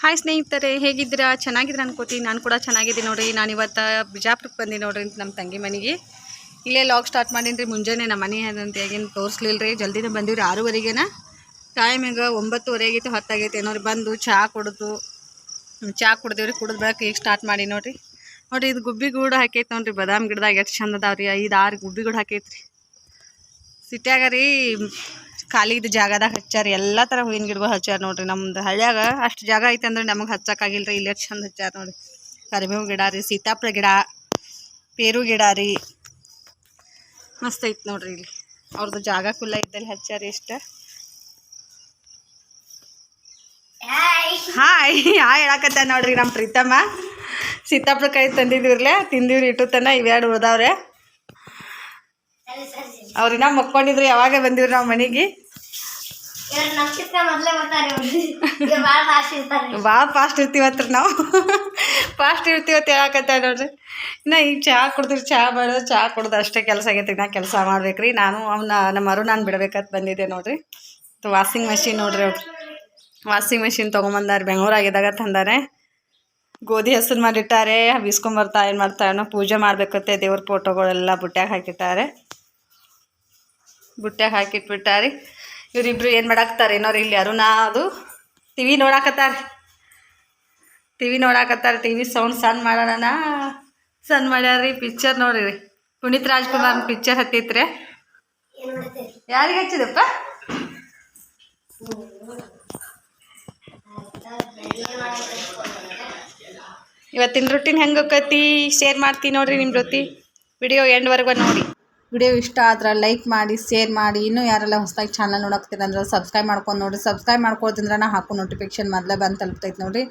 Hi ಸ್ನೇಹಿತರೆ, ಹೇಗಿದ್ದೀರಾ? ಚೆನ್ನಾಗಿದ್ದೀರಾ ಅನ್ಕೋತೀನಿ ನಾನು ಕೂಡ ಚೆನ್ನಾಗಿದ್ದೀನಿ ನೋಡಿ ನಾನು ಇವತ್ತು ಬಿಜಾಪುರಕ್ಕೆ ಬಂದಿ ನೋಡ್ರಿ ನಮ್ಮ ತಂಗಿ ಮನೆಗೆ. ಇಲ್ಲೇ ಲಾಗ್ ಸ್ಟಾರ್ಟ್ ಮಾಡೀನಿ ರೀ ಮುಂಜಾನೆ ನಮ್ಮ ಮನೆ ಅದಂತ ಹೇಗೇನು ತೋರಿಸ್ಲಿಲ್ಲ ರೀ ಜಲ್ದಿನೇ ಬಂದಿವ್ರಿ ಆರೂವರೆಗೇನ. ಟೈಮ್ ಈಗ ಒಂಬತ್ತುವರೆ ಆಗೈತೆ ಹೊತ್ತಾಗೈತೆ ನೋಡ್ರಿ ಬಂದು ಚಹಾ ಕುಡಿದು ಚಹಾ ಕುಡ್ದೇವ್ರಿ. ಕುಡಿದ್ ಬೇಕು ಈಗ ಸ್ಟಾರ್ಟ್ ಮಾಡಿ ನೋಡಿರಿ. ನೋಡಿರಿ, ಇದು ಗುಬ್ಬಿ ಗೂಡು ಹಾಕೈತೆ ನೋಡಿರಿ. ಬದಾಮ್ ಗಿಡದಾಗ ಎಷ್ಟು ಚಂದ ಅದಾವ್ರಿ. ಐದು ಆರು ಗುಬ್ಬಿ ಗೂಡು ಹಾಕೈತ್ರಿ. ಸಿಟ್ಯಾಗ ರೀ ಖಾಲಿ ಇದ್ದ ಜಾಗದಾಗ ಹಚ್ಚಾರ ಎಲ್ಲ ಥರ ಹೂವಿನ ಗಿಡಗಳು ಹಚ್ಚಾರ ನೋಡ್ರಿ. ನಮ್ದು ಹಳ್ಯಾಗ ಅಷ್ಟು ಜಾಗ ಐತೆ ಅಂದ್ರೆ ನಮಗೆ ಹಚ್ಚಕ್ಕಾಗಿಲ್ಲ ರೀ ಇಲ್ಲೇ ಚಂದ ಹಚ್ಚಾರ ನೋಡ್ರಿ. ಕರಿಬೇವು ಗಿಡ ರೀ ಸೀತಾಫಲ ಗಿಡ ಪೇರು ಗಿಡ ರೀ. ಮಸ್ತ್ ಐತೆ ನೋಡ್ರಿ ಇಲ್ಲಿ. ಅವ್ರದ್ದು ಜಾಗ ಕುಲ್ಲ ಇದ್ದಲ್ಲಿ ಹಚ್ಚಾರ ಇಷ್ಟ ಹಾಯ್ ಹಾ ಹೇಳಕತ್ತ ನೋಡ್ರಿ ನಮ್ಮ ಪ್ರೀತಮ್ಮ. ಸೀತಾಪುರ ಕೈ ತಂದಿದ್ವಿರ್ಲೆ ತಿಂದಿವ್ರಿ ಇಟ್ಟು ತನ ಇವೆರಡು ಉಳ್ದಾವ್ರೆ. ಅವ್ರಿನ್ನ ಮಕ್ಕೊಂಡಿದ್ರು ಯಾವಾಗ ಬಂದಿವ್ರಿ ನಾವು ಮನೆಗೆ. ಭಾಳ ಫಾಸ್ಟ್ ಇರ್ತೀವತ್ರ ನಾವು. ಫಾಸ್ಟ್ ಇರ್ತೀವತ್ತು ಹೇಳಕತ್ತ ನೋಡ್ರಿ ಇನ್ನ ಈಗ ಚಹಾ ಕುಡ್ದ್ರಿ ಚಹಾ ಮಾಡೋದು ಚಹಾ ಕುಡ್ದು ಅಷ್ಟೇ ಕೆಲಸ ಆಗೈತೆ. ನಾ ಕೆಲಸ ಮಾಡ್ಬೇಕ್ರಿ. ನಾನು ಅವನ್ನ ನಮ್ಮ ಅರು ನಾನು ಬಿಡ್ಬೇಕಂತ ಬಂದಿದ್ದೆ ನೋಡ್ರಿ. ವಾಷಿಂಗ್ ಮಷಿನ್ ನೋಡ್ರಿ ಅವ್ರು. ವಾಷಿಂಗ್ ಮಷಿನ್ ತೊಗೊಂಬಂದಾರೆ. ಬೆಂಗಳೂರಾಗಿದ್ದಾಗ ತಂದಾರೆ. ಗೋಧಿ ಹಸಿರು ಮಾಡಿಟ್ಟಾರೆ ಬೀಸ್ಕೊಂಬರ್ತಾ ಏನು ಮಾಡ್ತಾರೇನೋ ಪೂಜೆ ಮಾಡ್ಬೇಕತ್ತೆ ದೇವ್ರ ಫೋಟೋಗಳೆಲ್ಲ ಬುಟ್ಟ್ಯಾಗ ಹಾಕಿಟ್ಟಾರೆ. ಬುಟ್ಟ್ಯಾಗ ಹಾಕಿಟ್ಬಿಟ್ಟಾರಿ. ಇವರಿಬ್ರು ಏನು ಮಾಡಾಕ್ತಾರೆ ಏನೋರು ಇಲ್ಲಿ ಅರುಣ ಅದು. ಟಿ ವಿ ನೋಡಾಕತ್ತಾರ. ಟಿ ವಿ ನೋಡಾಕತ್ತಾರ, ಟಿ ವಿ ಸೌಂಡ್ ಸಣ್ಣ ಮಾಡೋಣ ಸಣ್ಣ ಮಾಡ್ಯಾರಿ ಪಿಕ್ಚರ್ ನೋಡಿರಿ. ಪುನೀತ್ ರಾಜ್ಕುಮಾರ್ ಪಿಕ್ಚರ್ ಹತ್ತಿತ್ರಿ. ಯಾರಿಗೆ ಹಚ್ಚಿದಪ್ಪ ಇವತ್ತಿನ ರೊಟ್ಟಿನ ಹೆಂಗೆ ಹೋಗತಿ ಶೇರ್ ಮಾಡ್ತೀನಿ ನೋಡ್ರಿ ನಿಮ್ಮ ಜೊತೆ. ವಿಡಿಯೋ ಎಂಡ್ವರೆಗೂ ನೋಡಿ. ವಿಡಿಯೋ ಇಷ್ಟ ಆದ್ರೆ ಲೈಕ್ ಮಾಡಿ, ಶೇರ್ ಮಾಡಿ. ಇನ್ನೂ ಯಾರೆಲ್ಲ ಹೊಸದಾಗಿ ಚಾನಲ್ ನೋಡಕ್ತೀರ ಅಂದ್ರೆ ಸಬ್ಸ್ಕ್ರೈಬ್ ಮಾಡ್ಕೊಂಡು ನೋಡಿರಿ. ಸಬ್ಸ್ಕ್ರೈಬ್ ಮಾಡ್ಕೊಳ್ತಿದ್ರೆ ಹಾಕೋ ನೋಟಿಫಿಕೇಶನ್ ಮೊದಲೇ ಬಂದು ತಲುಪ್ತೈತೆ ನೋಡಿ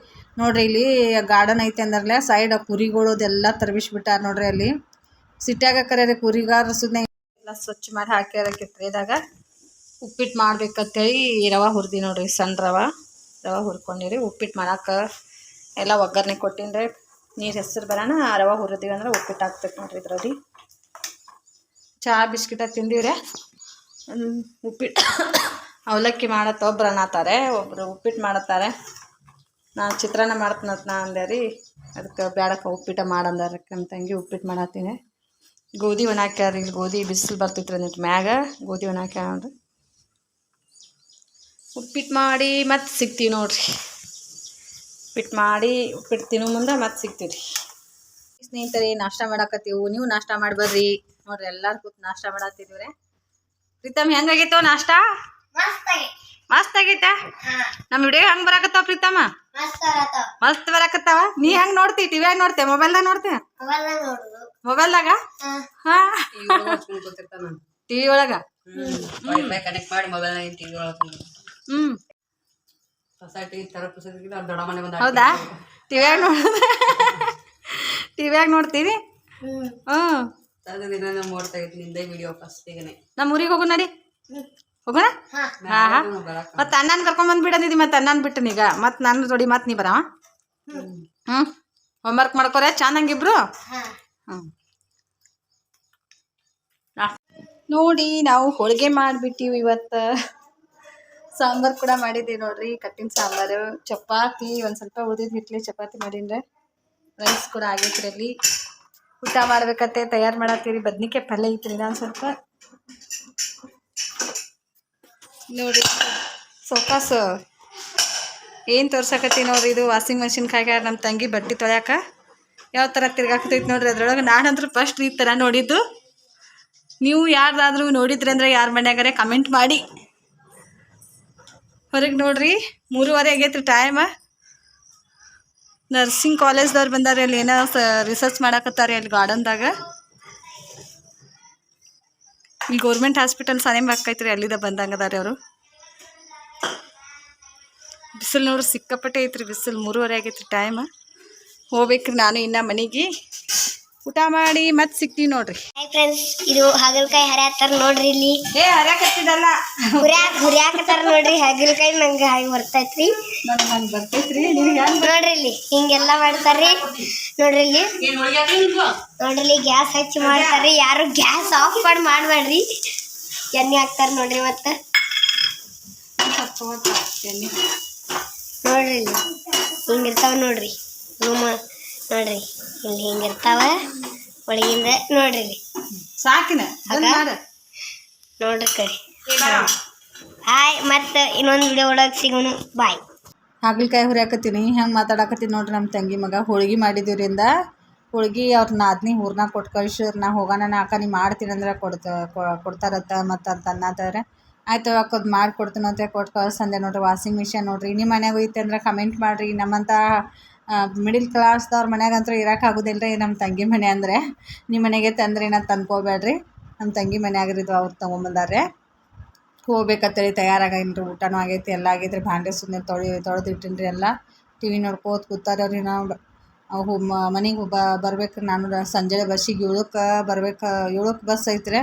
ನೋಡಿರಿ ಇಲ್ಲಿ ಗಾರ್ಡನ್ ಐತೆ ಅಂದ್ರಲ್ಲೇ ಸೈಡ್ ಕುರಿಗಳು ಅದೆಲ್ಲ ತರಬಿಸ್ಬಿಟ್ಟಾರ ನೋಡ್ರಿ ಅಲ್ಲಿ. ಸಿಟ್ಯಾಗ ಕರೆ ಕುರಿಗಾರ ಸುದ್ನೆ ಎಲ್ಲ ಸ್ವಚ್ಛ ಮಾಡಿ ಹಾಕ್ಯಾರ ಕಿಟ್ರಿದಾಗ ಉಪ್ಪಿಟ್ಟು ಮಾಡ್ಬೇಕಂತೇಳಿ ರವೆ ಹುರಿದಿ ನೋಡ್ರಿ, ಸಣ್ಣ ರವೆ. ರವೆ ಹುರ್ಕೊಂಡಿರಿ ಉಪ್ಪಿಟ್ಟು ಮಾಡಕ್ಕೆ ಎಲ್ಲ ಒಗ್ಗರಣೆ ಕೊಟ್ಟಿನ್ರಿ. ನೀರು ಹೆಸರು ಬರೋಣ ರವೆ ಹುರಿದಿವಿ ಅಂದ್ರೆ ಉಪ್ಪಿಟ್ಟು ಹಾಕ್ಬೇಕು ನೋಡ್ರಿ ಇದ್ರಲ್ಲಿ. ಚಹಾ ಬಿಸ್ಕಿಟ ತಿಂದಿವ್ರೆ. ಉಪ್ಪಿಟ್ಟು ಅವಲಕ್ಕಿ ಮಾಡತ್ತ, ಒಬ್ರು ಅನ್ನತ್ತಾರೆ ಒಬ್ಬರು ಉಪ್ಪಿಟ್ಟು ಮಾಡತ್ತಾರೆ. ನಾನು ಚಿತ್ರಾನ್ನ ಮಾಡ್ತೀನಂತ ನಾ ಅಂದೆ ರೀ. ಅದಕ್ಕೆ ಬೇಡಕ್ಕ ಉಪ್ಪಿಟ್ಟು ಮಾಡಂದಾರ ನಮ್ಮ ತಂಗಿ ಉಪ್ಪಿಟ್ಟು ಮಾಡತ್ತೀನಿ ಗೋಧಿ ಒಣ ಇಲ್ಲಿ ಗೋಧಿ ಬಿಸಿಲು ಬರ್ತೈತ್ರಿ ನಿಟ್ಟು ಮ್ಯಾಗ. ಗೋಧಿ ಒಣ ಉಪ್ಪಿಟ್ಟು ಮಾಡಿ ಮತ್ತೆ ಸಿಗ್ತೀವಿ ನೋಡ್ರಿ. ಉಪ್ಪಿಟ್ಟು ಮಾಡಿ ಉಪ್ಪಿಟ್ಟು ತಿನ್ನೋ ಮುಂದೆ ಮತ್ತೆ ಸಿಗ್ತೀವಿ ರೀ ಸ್ನೇಹಿತರೆ, ನಾಷ್ಟ ಮಾಡಾಕತ್ತೀವಿ. ನೀವು ನಾಷ್ಟ ಮಾಡಿ ಬರ್ರಿ ನೋಡ್ರಿ ಎಲ್ಲಾರು ಕೂತ್ ನಾಷ್ಟ ಮಾಡತ್ತಿದ್ರಿ ರೀ ಪ್ರೀತಮ್ ಹೆಂಗಾಗಿತ್ತು ನಾಷ್ಟ? ಮಸ್ತ್ ಆಗಿ ಮಸ್ತ್ ಆಗೈತೆ. ಹಾ. ನಮ್ಮ ವಿಡಿಯೋ ಹೆಂಗ್ ಬರಾಕತ್ತಾವ ಪ್ರೀತಮ್ಮ? ಮಸ್ತ್ ಬರಕತ್ತವ. ನೀ ಹೆಂಗ್ ನೋಡ್ತಿ? ಟಿವಿ ನೋಡ್ತೆ? ಮೊಬೈಲ್ದಾಗ ನೋಡ್ತೆ? ದಾಗ ನೋಡ್ತಿ ಮೊಬೈಲ್ದಾಗ? ಟಿವಿ ಒಳಗ ಹ್ಮ್. ಹೌದಾ? ಟಿವಿಯಾಗ ನೋಡ. ಟಿವಿಯಾಗ ನೋಡ್ತೀವಿ ಹ್ಮ್. ದಿನ ನೋಡ್ತಾ ಇದ್ದೀನಿ ನಿಂದೇ ವಿಡಿಯೋ ಫಸ್ಟಿಗೆ ನಮ್ಮ ಊರಿಗೆ ಹೋಗು ನಡಿ. ಹೋಗೋಣ? ಹಾ ಹಾ ಮತ್ತೆ ಅಣ್ಣನ ಕರ್ಕೊಂಡ್ ಬಂದ್ಬಿಡಿ ಮತ್ತೆ ಅಣ್ಣನ ಬಿಟ್ಟನೀಗ ಈಗ ಮತ್ತೆ ನಾನು ಜೋಡಿ ಮತ್ತೆ ನೀ ಹೋಮ್. ಹ್ಞೂ ಹೋಮ್ವರ್ಕ್ ಮಾಡ್ಕೋರೆ ಹ್ಞೂ ನೋಡಿ ನಾವು ಹೋಳಿಗೆ ಮಾಡಿಬಿಟ್ಟಿವಿ ಇವತ್ತು. ಸಾಂಬಾರ್ ಕೂಡ ಮಾಡಿದ್ದೀವಿ ನೋಡ್ರಿ ಕಟ್ಟಿನ ಸಾಂಬಾರು. ಚಪಾತಿ ಒಂದ್ ಸ್ವಲ್ಪ ಉಳಿದಿದ್ದು ಹಿಟ್ಲಿ ಚಪಾತಿ ಮಾಡಿದ್ರೆ ರೈಸ್ ಕೂಡ ಆಗೈತ್ರಿ ಅಲ್ಲಿ. ಊಟ ಮಾಡ್ಬೇಕತ್ತೆ ತಯಾರು ಮಾಡತ್ತೀರಿ. ಬದ್ನಿಕಾಯಿ ಪಲ್ಯ ಐತ್ರಿ ನಾನು ಸ್ವಲ್ಪ. ನೋಡಿ ಸೋಫಾಸ್ ಏನು ತೋರ್ಸಕತ್ತಿ ನೋಡ್ರಿ ಇದು? ವಾಷಿಂಗ್ ಮಷಿನ್ ಕಾಯ್ಯಾರ ನಮ್ಮ ತಂಗಿ ಬಟ್ಟೆ ತೊಳ್ಯಾಕ. ಯಾವ ಥರ ತಿರ್ಗಾಕತೈತಿ ನೋಡ್ರಿ ಅದ್ರೊಳಗೆ. ನಾನಂತೂ ಫಸ್ಟ್ ಈ ತರ ನೋಡಿದ್ದು. ನೀವು ಯಾರ್ದಾದ್ರೂ ನೋಡಿದ್ರಿ ಅಂದ್ರೆ ಯಾರ ಮನ್ಯಾಗಾರೆ ಕಮೆಂಟ್ ಮಾಡಿ. ಹೊರಗೆ ನೋಡ್ರಿ. ಮೂರುವರೆ ಆಗೈತ್ರಿ ಟೈಮ್ ನರ್ಸಿಂಗ್ ಕಾಲೇಜ್ದವ್ರು ಬಂದಾರೆ, ಅಲ್ಲಿ ಏನೋ ರಿಸರ್ಚ್ ಮಾಡಾಕತ್ತಾರೆ ಅಲ್ಲಿ ಗಾರ್ಡನ್ದಾಗ. ಇಲ್ಲಿ ಗೌರ್ಮೆಂಟ್ ಹಾಸ್ಪಿಟಲ್ ಸನೇಮ್ ಹಾಕೈತ್ರಿ, ಅಲ್ಲಿದ ಬಂದಂಗದಾರೆ ಅವರು. ಬಿಸಿಲು ನೋಡ್ರಿ ಸಿಕ್ಕಾಪಟ್ಟೆ ಐತ್ರಿ, ಬಿಸಿಲು ಮೂರುವರೆ ಆಗೈತ್ರಿ ಟೈಮ್ ಹೋಗ್ಬೇಕ್ರಿ ನಾನು ಇನ್ನ ಮನೆಗೆ. ಊಟ ಮಾಡಿ ಮತ್ತೆ ಸಿಗ್ತೀವಿ ನೋಡ್ರಿ. ಹಾಯ್ ಫ್ರೆಂಡ್ಸ್ ಇದು ಹಾಗಲಕಾಯಿ ಹರಿಯಾತಾರ ನೋಡ್ರಿ ಇಲ್ಲಿ ಏ ಹರ್ಯಾಕತ್ತಿದಲ್ಲ ಹುರ್ಯಾಕ ಹುರ್ಯಾಕತ್ತಾರ ನೋಡ್ರಿ ಹಾಗಲಕಾಯಿ ನಂಗೆ ಹಾಗೆ ಬರ್ತೈತ್ರಿ. ನನಗೆ ಹಂಗೆ ಬರ್ತೈತ್ರಿ ನಿನಗೆ ಹೆಂಗೆ ನೋಡ್ರಿ ಇಲ್ಲಿ ಹಿಂಗೆಲ್ಲ ಮಾಡ್ತಾರ್ರಿ. ನೋಡ್ರಿ ಇಲ್ಲಿ. ನೋಡ್ರಿ ಇಲ್ಲಿ ಗ್ಯಾಸ್ ಹಚ್ಚಿ ಮಾಡ್ತಾರ್ರಿ. ಯಾರು ಗ್ಯಾಸ್ ಆಫ್ ಮಾಡಿ ಮಾಡ್ಬೇಡ್ರಿ ಎಣ್ಣೆ ಹಾಕ್ತಾರ ನೋಡ್ರಿ ಮತ್ತೆ. ನೋಡ್ರಿ ಇಲ್ಲಿ. ಹಿಂಗಿರ್ತಾವ ನೋಡ್ರಿ. ರೂಮ್ ನೋಡ್ರಿ ಇಲ್ಲಿ ಹಿಂಗಿರ್ತಾವ ಒಳಗಿಂದ ನೋಡ್ರಿ ಇಲ್ಲಿ. ಸಾಕಿನ. ನೋಡ್ರಿ ಕಡೆ. ಹಾಯ್ ಮತ್ತೆ ಇನ್ನೊಂದು ವಿಡಿಯೋ ಒಳಗೆ ಸಿಗೋಣ. ಬಾಯ್ ಹಾಗಲಕಾಯಿ ಹುರಿಯಾಕತ್ತೀನಿ ಹೆಂಗೆ ಮಾತಾಡಕತ್ತೀನಿ ನೋಡ್ರಿ ನಮ್ಮ ತಂಗಿ ಮಗ. ಹೋಳಿಗೆ ಮಾಡಿದ್ದೀವ್ರಿಂದ ಹೋಳಿಗೆ ಅವ್ರ ನಾದ್ನಿ ಊರ್ನಾಗ ಕೊಟ್ಟು ಕಳ್ಸಿರ್ ನಾ ಹೋಗೋಣ ನಾ ಅಕ್ಕ ನೀ ಮಾಡ್ತೀನಿ ಅಂದ್ರೆ ಕೊಡ್ತ ಕೊಡ್ತಾರತ್ತ ಮತ್ತು ಅಂತ ಅನ್ನತಾರೆ ಆಯ್ತು ಅಕ್ಕದು ಮಾಡಿ ಕೊಡ್ತೀನಿ ಅಂತ ಕೊಟ್ಟು ಕಳ್ಸಂದೆ ನೋಡ್ರಿ. ವಾಷಿಂಗ್ ಮಿಷನ್ ನೋಡ್ರಿ. ನಿಮ್ಮ ಮನೆಗೆ ಹೋಯ್ತು ಅಂದ್ರೆ ಕಮೆಂಟ್ ಮಾಡಿರಿ. ನಮ್ಮಂಥ ಮಿಡಿಲ್ ಕ್ಲಾಸ್ದವ್ರ ಮನ್ಯಾಗಂತೂ ಇರೋಕ್ಕಾಗೋದಿಲ್ಲ ರೀ ನಮ್ಮ ತಂಗಿ ಮನೆ ಅಂದರೆ. ನಿಮ್ಮ ಮನೆಗೆ ತಂದ್ರೆ ನಾ ತಂದ್ಕೋಬೇಡ್ರಿ. ನಮ್ಮ ತಂಗಿ ಮನ್ಯಾಗರಿದ್ದು ಅವ್ರು ತೊಗೊಂಬಂದಾರೆ ಹೋಗ್ಬೇಕತ್ತೇಳಿ ತಯಾರಾಗಿನ್ರಿ, ಊಟನೂ ಆಗೈತಿ, ಎಲ್ಲ ಆಗೈತ್ರಿ. ಭಾಂಡೆ ಸುಮ್ಮನೆ ತೊಳಿ, ತೊಳೆದಿಟ್ಟಿನ್ರಿ ಎಲ್ಲ. ಟಿ ವಿ ನೋಡ್ಕೋತ ಕೂತಾರೆ ರೀ ನಾವು ಅವು ಮನೆಗೆ ಬ ಬರ್ಬೇಕು ನಾನು ಸಂಜೆ ಬಸ್ಸಿಗೆ ಏಳಕ್ಕೆ ಬರ್ಬೇಕು ಏಳಕ್ಕೆ ಬಸ್ ಐತ್ರಿ.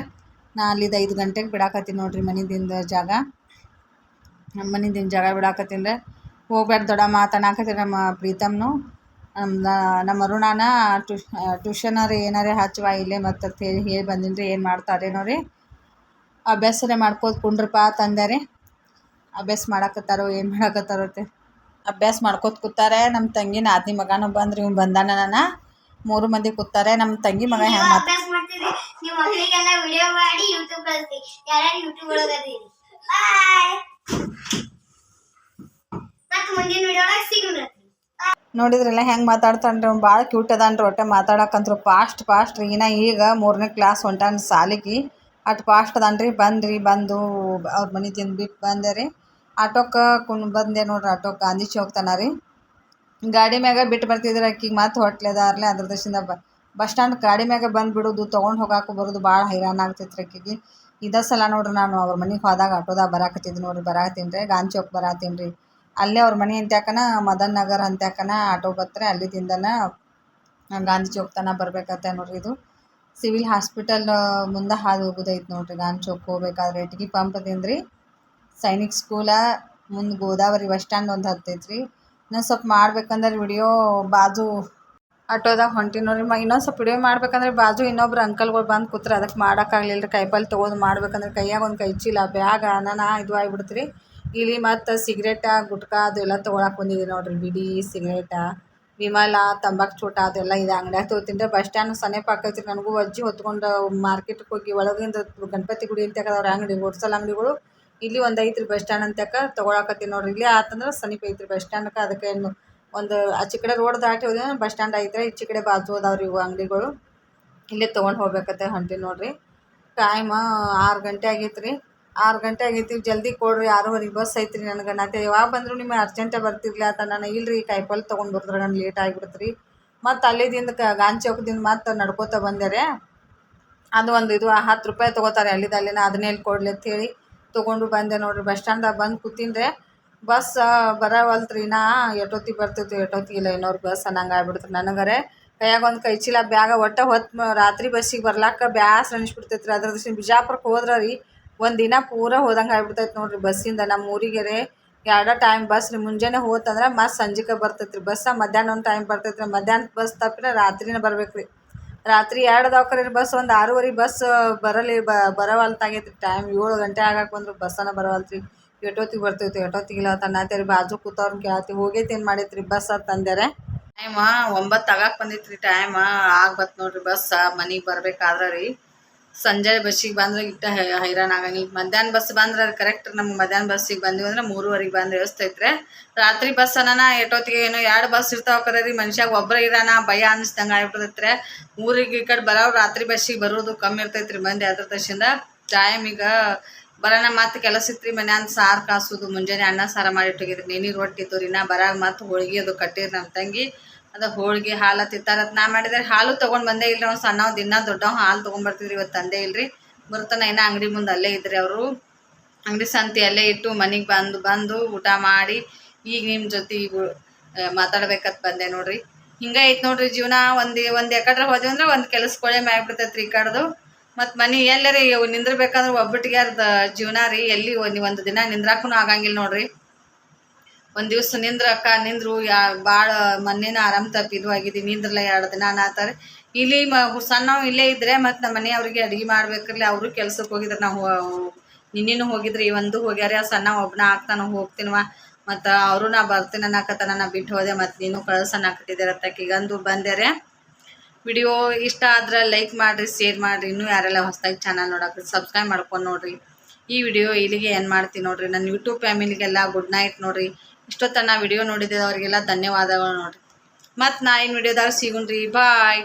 ನಾ ಅಲ್ಲಿದ್ದು ಐದು ಗಂಟೆಗೆ ಬಿಡಾಕತ್ತೀನಿ ನೋಡ್ರಿ ಮನೆದಿಂದ ಜಾಗ. ನಮ್ಮ ಮನೆದಿಂದ ಜಾಗ ಬಿಡಾಕತ್ತೀನಿ ರೀ. ಹೋಗ್ಬೇಡ ದೊಡ್ಡ ಮಾತನಾಕತ್ತೀನಿ ನಮ್ಮ ಪ್ರೀತಮ್ನು. ನಮ್ಮ ಅರುಣಾನ ಟ್ಯೂಷ್ ಟ್ಯೂಷನರಿ ಏನಾರೇ ಹಚ್ಚುವ ಇಲ್ಲೇ ಮತ್ತು ಹೇಳಿ ಹೇಳಿ ಬಂದೀನಿ ರೀ ಏನು ಮಾಡ್ತಾರೇನೋ ರೀ. ಅಭ್ಯಾಸನೇ ಮಾಡ್ಕೋತ ಕುಂಡ್ರಪ್ಪ ತಂದಾರೆ. ಅಭ್ಯಾಸ ಮಾಡಾಕತ್ತಾರೋ, ಏನು ಮಾಡಾಕತ್ತಾರೋ ಅಂತ ಅಭ್ಯಾಸ ಮಾಡ್ಕೋತ ಕೂತಾರೆ ನಮ್ಮ ತಂಗಿ ನಾದಿ ಮಗನೂ ಬಂದ್ರಿ, ಇವ್ನು ಬಂದಾನ ನಾನು. ಮೂರು ಮಂದಿ ಕೂತಾರೆ ನಮ್ಮ ತಂಗಿ ಮಗ ಹೆಂಗೆ ಮಾತು ಮತ್ತೆ ಮುಂದಿನ ವಿಡಿಯೋ ಒಳಗೆ ಸಿಗೋಣ ನೋಡಿದ್ರಲ್ಲ ಹೆಂಗೆ ಮಾತಾಡ್ತಾನ್ರಿ ಅವ್ನು ಭಾಳ ಕ್ಯೂಟ್ ಅದಾನ್ರಿ ಒಟ್ಟೆ ಮಾತಾಡಕ್ಕಂತ್ರು ಫಾಸ್ಟ್ ಫಾಸ್ಟ್ ರೀ. ಇನ್ನ ಈಗ ಮೂರನೇ ಕ್ಲಾಸ್ ಹೊಂಟಾನ ಸಾಲಿಗೆ. ಅಟ್ ಫಾಸ್ಟ್ ಅದಾನ್ರಿ. ಬಂದ್ರಿ, ಬಂದು ಅವ್ರ ಮನೆ ತಿಂದು ಬಿಟ್ಟು ಬಂದೆ ರೀ. ಆಟೋಕ್ಕೆ ಕುಣ್ ಬಂದೆ ನೋಡ್ರಿ ಆಟೋಕ್ಕೆ ಗಾಂಧಿ ಚೌಕ್ ತನ ರೀ. ಗಾಡಿ ಮ್ಯಾಗ ಬಿಟ್ಟು ಬರ್ತಿದ್ರೆ ಆಕಿಗೆ ಮತ್ತೆ ಹೊಟ್ಲೆದಾರ್ಲೆ ಅದ್ರ ದಶಿಂದ ಬಸ್ ಸ್ಟ್ಯಾಂಡ್ ಗಾಡಿ ಮ್ಯಾಗ ಬಂದು ಬಿಡೋದು ತೊಗೊಂಡು ಹೋಗಾಕು ಬರೋದು ಭಾಳ ಹೈರಾಣ ಆಗ್ತೈತ್ರಿ ಅಕ್ಕಿಗೆ. ಇದೇ ಸಲ ನೋಡ್ರಿ ನಾನು ಅವ್ರ ಮನೆಗೆ ಹೋದಾಗ ಆಟೋದಾಗ ಬರಾಕತ್ತಿದ್ದು ನೋಡ್ರಿ. ಬರಾಕತ್ತೀನಿ ರೀ. ಗಾಂಧಿ ಚೌಕ್ ಬರಾತೀನಿ ರೀ. ಅಲ್ಲೇ ಅವ್ರ ಮನೆ ಅಂತ್ಯಾಕನ ಮದನ್ ನಗರ್ ಅಂತ್ಯಾಕನ ಆಟೋ ಬತ್ರೆ ಅಲ್ಲಿದಿಂದನ ಗಾಂಧಿ ಚೌಕ್ ತನಕ ಬರ್ಬೇಕತ್ತೆ ನೋಡ್ರಿ ಇದು. ಸಿವಿಲ್ ಹಾಸ್ಪಿಟಲ್ ಮುಂದೆ ಹಾದು ಹೋಗೋದೈತೆ ನೋಡ್ರಿ ಗಾಂಧಿ ಚೌಕ್ ಹೋಗ್ಬೇಕಾದ್ರೆ. ಇಟ್ಗಿ ಪಂಪದಿಂದ ರೀ ಸೈನಿಕ್ ಸ್ಕೂಲ, ಮುಂದೆ ಗೋದಾವರಿ ಬಸ್ ಸ್ಟ್ಯಾಂಡ್ ಒಂದು ಹತ್ತೈತೆ ರೀ ಇನ್ನೊಂದು ಸ್ವಲ್ಪ ಮಾಡ್ಬೇಕಂದ್ರೆ ವಿಡಿಯೋ ಬಾಜು ಆಟೋದಾಗ ಹೊಂಟೀನಿ ನೋಡ್ರಿ. ಮ, ಇನ್ನೊಂದು ಸ್ವಲ್ಪ ವಿಡಿಯೋ ಮಾಡ್ಬೇಕಂದ್ರೆ ಬಾಜು ಇನ್ನೊಬ್ರು ಅಂಕಲ್ಗಳು ಬಂದು ಕೂತ್ರೆ ಅದಕ್ಕೆ ಮಾಡೋಕ್ಕಾಗಲಿಲ್ಲ ರೀ ಕೈಪಲ್ಲಿ ತೊಗೊಂಡು ಮಾಡ್ಬೇಕಂದ್ರೆ ಕೈಯಾಗ ಒಂದು ಕೈ ಚೀಲ, ಬ್ಯಾಗ, ಅನ್ನ ಇದು ಆಗ್ಬಿಡ್ತು ರೀ ಇಲ್ಲಿ ಮತ್ತು ಸಿಗ್ರೇಟ, ಗುಟ್ಕಾ ಅದೆಲ್ಲ ತೊಗೊಳಕ್ಕೆ ಬಂದಿದ್ದೀವಿ ನೋಡ್ರಿ. ಬಿಡಿ ಸಿಗ್ರೇಟ, ವಿಮಲ, ತಂಬಾಕು ಚೂಟ ಅದೆಲ್ಲ ಇದು. ಅಂಗಡ್ಯಾಗ ತೊಗೊತೀನಿ ಬಸ್ ಸ್ಟ್ಯಾಂಡ್ ಸನೇಪ ಆಕೈತಿ ನನಗೂ ಅಜ್ಜಿ ಹೊತ್ಕೊಂಡು ಮಾರ್ಕೆಟ್ಗೆ ಹೋಗಿ ಒಳಗಿಂದ ಗಣಪತಿ ಗುಡಿ ಅಂತ ಅವ್ರ ಅಂಗಡಿ ಹೋಲ್ಸೇಲ್ ಅಂಗಡಿಗಳು. ಇಲ್ಲಿ ಒಂದು ಐತ್ರಿ ಬಸ್ ಸ್ಟ್ಯಾಂಡ್ ಅಂತಕ ತೊಗೊಳಕತ್ತೀನಿ ನೋಡ್ರಿ. ಇಲ್ಲಿ ಆತಂದ್ರೆ ಸಮೀಪ ಐತ್ರಿ ಬಸ್ ಸ್ಟ್ಯಾಂಡ್ಗೆ ಅದಕ್ಕೆ ಒಂದು ಆಚೆ ಕಡೆ ರೋಡ್ ದಾಟಿ ಹೋದ್ರೆ ಬಸ್ ಸ್ಟ್ಯಾಂಡ್ ಐತ್ರಿ. ಈಚೆ ಕಡೆ ಬಾಜು ಅದಾವ್ರಿ ಇವು ಅಂಗಡಿಗಳು. ಇಲ್ಲೇ ತೊಗೊಂಡು ಹೋಗ್ಬೇಕತ್ತೆ ಹೊಂಟಿ ನೋಡ್ರಿ. ಟೈಮ್ ಆರು ಗಂಟೆ ಆಗೈತ್ರಿ. ಆರು ಗಂಟೆ ಆಗೈತಿ, ಜಲ್ದಿ ಕೊಡ್ರಿ ಆರೂವರೆಗೆ ಬಸ್ ಐತ್ರಿ ನನಗೆ ನಾತೆ ಯಾವಾಗ ಬಂದರೂ ನಿಮಗೆ ಅರ್ಜೆಂಟೇ ಬರ್ತಿರ್ಲಿ ಆತ, ನಾನು ಇಲ್ರಿ ಕಾಯಿಪಲ್ಲೆ ತೊಗೊಂಡು ಬರ್ತಾರೆ ನಾನು ಲೇಟ್ ಆಗಿಬಿಡ್ತು ರೀ ಮತ್ತು ಅಲ್ಲಿದಿಂದ ಕ ಗಾಂಧಿ ಚೌಕದಿಂದ ಮತ್ತೆ ನಡ್ಕೋತಾ ಬಂದೆ ರೀ ಅದು ಒಂದು ಇದು ಹತ್ತು ರೂಪಾಯಿ ತೊಗೋತಾರೆ, ಅಲ್ಲಿದ ಅಲ್ಲಿನ ಅದನ್ನೇ ಇಲ್ಲಿ ಕೊಡ್ಲಿ ಅಂತ ಹೇಳಿ ತೊಗೊಂಡು ಬಂದೆ ನೋಡ್ರಿ. ಬಸ್ ಸ್ಟ್ಯಾಂಡ್ದಾಗ ಬಂದು ಕೂತೀನಿ ರೀ ಬಸ್ ಬರವಲ್ತ್ರಿ, ನಾ ಎಟೋತಿ ಬರ್ತಿತ್ತು ಎಷ್ಟೊತ್ತಿಗೆ ಇಲ್ಲ ಇನ್ನೋರು ಬಸ್ ಅನ್ನಂಗೆ ಆಗ್ಬಿಡ್ತು ನನಗರೆ. ಕೈಯಾಗ ಒಂದು ಕೈ ಚೀಲ, ಬ್ಯಾಗ ಒಟ್ಟು ಹೊತ್ತು ರಾತ್ರಿ ಬಸ್ಸಿಗೆ ಬರ್ಲಾಕ ಬ್ಯಾಸ್ರ ಅನಿಸ್ಬಿಡ್ತೈತ್ರಿ. ಅದ್ರ ದೃಷ್ಟಿ ಬಿಜಾಪುರಕ್ಕೆ ಹೋದ್ರೆ ರೀ ಒಂದು ದಿನ ಪೂರ ಹೋದಂಗೆ ಆಗ್ಬಿಡ್ತೈತೆ ನೋಡ್ರಿ ಬಸ್ಸಿಂದ. ನಮ್ಮ ಊರಿಗೆ ರೀ ಎರಡ ಟೈಮ್ ಬಸ್ ರೀ, ಮುಂಜಾನೆ ಹೋತಂದ್ರೆ ಮತ್ತೆ ಸಂಜೆಗೆ ಬರ್ತೈತೆ ರೀ ಬಸ್ಸ ಮಧ್ಯಾಹ್ನ ಒಂದು ಟೈಮ್ ಬರ್ತೈತೆ ರೀ ಮಧ್ಯಾಹ್ನ ಬಸ್ ತಪ್ಪಿದ್ರೆ ರಾತ್ರಿನೇ ಬರ್ಬೇಕು ರೀ ರಾತ್ರಿ ಎರಡು ದಾವಕರಿ ಬಸ್, ಒಂದು ಆರೂವರೆ ಬಸ್ ಬರಲಿ ಬರವಲ್ತಾಗೈತೆ ರೀ ಟೈಮ್ ಏಳು ಗಂಟೆ ಆಗಾಕ ಬಂದ್ರು ಬಸ್ಸನ ಬರವಲ್ತು ರೀ ಎಷ್ಟೊತ್ತಿಗೆ ಬರ್ತೈತಿ ಎಟೋತಿಗೆ ಇಲ್ಲ ಅಂತ ರೀ ಬಾಜು ಕೂತವ್ರನ್ನ ಕೇಳತ್ತಿ. ಹೋಗೈತಿ ಏನು ಮಾಡೈತೆ ರೀ ಬಸ್ ಅಂತ ಅಂದ್ಯಾರೆ. ಟೈಮ ಒಂಬತ್ತು ಆಗಕ್ಕೆ ಬಂದೈತೆ ರೀ ಟೈಮ ಆಗ್ಬತ್ತು ನೋಡ್ರಿ ಬಸ್ ಮನೆಗೆ ಬರ್ಬೇಕಾದ್ರೆ ರೀ. ಸಂಜೆ ಬಸ್ಸಿಗೆ ಬಂದ್ರೆ ಇಟ್ಟ ಹೈರಾಣ ಆಗಂಗಿಲ್ಲ. ಮಧ್ಯಾಹ್ನ ಬಸ್ ಬಂದ್ರೆ ಕರೆಕ್ಟ್ ನಮ್ಗೆ ಮಧ್ಯಾಹ್ನ ಬಸ್ಸಿಗೆ ಬಂದಿವಿ ಅಂದ್ರೆ ಮೂರುವರೆಗೆ ಬಂದು ವ್ಯವಸ್ಥೆ ರಾತ್ರಿ ಬಸ್ ಅನ್ನ ಎಷ್ಟೊತ್ತಿಗೆ ಏನೋ ಎರಡು ಬಸ್ ಇರ್ತಾವ ಕರೆ ರೀ, ಮನುಷ್ಯಾಗ ಒಬ್ಬರ ಇರಾನ, ಭಯ ಅನ್ನಿಸ್ದಂಗೆ ಆಗ್ಬಿಡ್ತೈತ್ರಿ ಊರಿಗೆ ಈ ಕಡೆ ಬರೋ ರಾತ್ರಿ ಬಸ್ಸಿಗೆ ಬರೋದು ಕಮ್ಮಿ ಇರ್ತೈತ್ರಿ ಮಂದಿ ಅದ್ರ ತಕ್ಷಣ ಟೈಮ್ ಈಗ ಬರೋಣ ಮತ್ತೆ ಕೆಲಸ ಇತ್ತು ರೀ ಮನ್ಯಾನ ಸಾರು ಕಾಸೋದು, ಮುಂಜಾನೆ ಅನ್ನ ಸಾರ ಮಾಡಿಟ್ಟೋಗಿದ್ರಿ ನೆನಿ ರೊಟ್ಟಿ ಇತ್ತು ರೀ, ನಾ ಬರಾಗ ಮತ್ತೆ ಹೋಳಿಗೆ ಅದು ಕಟ್ಟಿರಿ ನಮ್ಮ ತಂಗಿ. ಅದು ಹೋಳಿಗೆ ಹಾಲು ತಿಂತಾರತ್ ನಾ ಮಾಡಿದ್ರೆ ಹಾಲು ತೊಗೊಂಡು ಬಂದೇ ಇಲ್ರಿ. ಅವ್ನು ಸಣ್ಣವ್ ದಿನ ದೊಡ್ಡವ್ ಹಾಲು ತೊಗೊಂಡ್ಬರ್ತಿದ್ರಿ ಇವತ್ತು ತಂದೆ ಇಲ್ರಿ. ಬರ್ತಾನ ಏನ ಅಂಗಡಿ ಮುಂದೆ ಅಲ್ಲೇ ಇದ್ರಿ ಅವರು. ಅಂಗಡಿ ಸಂತಿ ಅಲ್ಲೇ ಇಟ್ಟು ಮನೆಗೆ ಬಂದು ಬಂದು ಊಟ ಮಾಡಿ ಈಗ ನಿಮ್ಮ ಜೊತೆ ಮಾತಾಡ್ಬೇಕತ್ ಬಂದೆ ನೋಡ್ರಿ. ಹಿಂಗ ಐತ್ ನೋಡ್ರಿ ಜೀವನ. ಒಂದು, ಒಂದ್ ಎಕಡ್ರೆ ಹೋದ್ವಿ ಅಂದ್ರೆ ಒಂದು ಕೆಲಸಗಳೇ ಕೊಳೆ ರೀ ಈ ಕಡ್ದು. ಮತ್ತು ಮನೆ ಎಲ್ಲರಿ ನಿಂದ್ರಬೇಕಂದ್ರೆ ಒಬ್ಬಟ್ಟಿಗೆ ಅರ್ಧ ಜೀವನ ರೀ. ಎಲ್ಲಿ ಒಂದು ದಿನ ನಿಂದ್ರಾಕೂ ಆಗಂಗಿಲ್ಲ ನೋಡ್ರಿ. ಒಂದು ದಿವ್ಸ ನಿಂದ್ರಕ್ಕ ನಿಂದ್ರು, ಯಾ ಭಾಳ ಮೊನ್ನೆನ ಆರಾಮ್ ತಪ್ಪಿ ಇದು ನಿಂದ್ರಲ್ಲ ಎರಡು ದಿನ ಅನ್ನತ್ತಾರೆ ಇಲ್ಲಿ ಮ ಸಣ್ಣವ್ ಇಲ್ಲೇ ಇದ್ರೆ ಮತ್ತು ನಮ್ಮ ಮನೆಯವ್ರಿಗೆ ಅಡುಗೆ ಮಾಡ್ಬೇಕಿರ್ಲಿ, ಅವರು ಕೆಲ್ಸಕ್ಕೆ ಹೋಗಿದ್ರೆ, ನಾವು ನಿನ್ನೆನೂ ಹೋಗಿದ್ರಿ ಒಂದು ಹೋಗ್ಯಾರ ಸಣ್ಣ ಒಬ್ಬನ ಆಗ್ತಾನ, ಹೋಗ್ತೀನವ. ಮತ್ತ ಅವರು ನಾ ಬರ್ತೀನಿ ಅನ್ನಕತ್ತಾನ, ನಾ ಬಿಟ್ಟು ಹೋದೆ ಮತ್ತು ನೀನು ಕಳ್ಸನ್ನಾಕಟ್ಟಿದ್ದೀರ ತಕ್ಕಿಗಂದು ಬಂದ್ಯಾರೆ. ವಿಡಿಯೋ ಇಷ್ಟ ಆದ್ರೆ ಲೈಕ್ ಮಾಡಿರಿ, ಶೇರ್ ಮಾಡಿರಿ, ಇನ್ನೂ ಯಾರೆಲ್ಲ ಹೊಸದಾಗಿ ಚಾನಲ್ ನೋಡಕ್ಕೆ ಸಬ್ಸ್ಕ್ರೈಬ್ ಮಾಡ್ಕೊಂಡು ನೋಡ್ರಿ. ಈ ವಿಡಿಯೋ ಇಲ್ಲಿಗೆ ಏನು ಮಾಡ್ತೀನಿ ನೋಡ್ರಿ ನನ್ನ ಯೂಟ್ಯೂಬ್ ಫ್ಯಾಮಿಲಿಗೆಲ್ಲ ಗುಡ್ ನೈಟ್ ನೋಡ್ರಿ. ಇಷ್ಟೊತ್ತನ ವಿಡಿಯೋ ನೋಡಿದ್ದವರಿಗೆಲ್ಲ ಧನ್ಯವಾದಗಳು ನೋಡ್ರಿ. ಮತ್ತು ನಾ ಏನು ವಿಡಿಯೋದಾಗ ಸಿಗುಣ್ರಿ. ಬಾಯ್